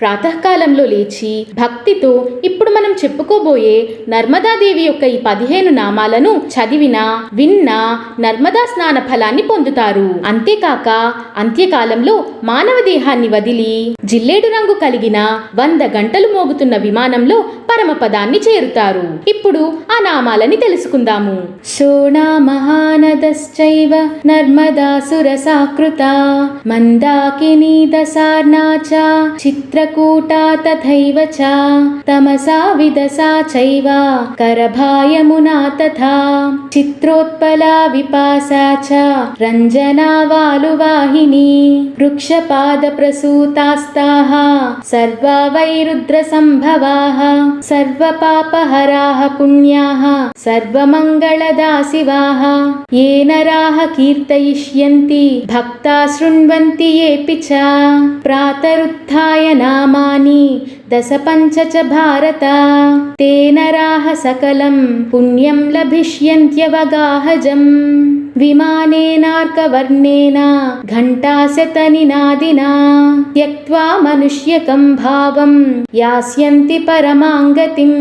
ప్రాతకాలంలో లేచి భక్తితో ఇప్పుడు మనం చెప్పుకోబోయే నర్మదాదేవి యొక్క ఈ పదిహేను నామాలను చదివినా విన్నా నర్మదా స్నాన ఫలాన్ని పొందుతారు. అంతేకాక అంత్యకాలంలో మానవ దేహాన్ని వదిలి జిల్లేడు రంగు కలిగిన వంద గంటలు మోగుతున్న విమానంలో పరమపదాన్ని చేరుతారు. ఇప్పుడు ఆ నామాలని తెలుసుకుందాము. శోణా మహానదశ్చైవ నర్మదా సురసాకృత మందాకిని దసార్నాచ చిత్ర चित्रकूटा तथैव च तमसा विदसा चैव करभायमुना तथा चित्रोत्पला विपासा च रञ्जना वालुवाहिनी वृक्षपादप्रसूतास्ताः सर्वा वैरुद्रसम्भवाः सर्वपापहराः पुण्याः सर्वमङ्गलदा शिवाः ये नराः कीर्तयिष्यन्ति भक्ता शृण्वन्ति येऽपि च प्रातरुत्थाय ना नामानि दश पञ्च च भारत ते नराः सकलं पुण्यं लभिष्यन्त्यवगाहजम् विमानेनार्कवर्णेन घण्टाशतनिनादिना त्यक्त्वा मनुष्यकं भावं यास्यन्ति परमाङ्गतिम्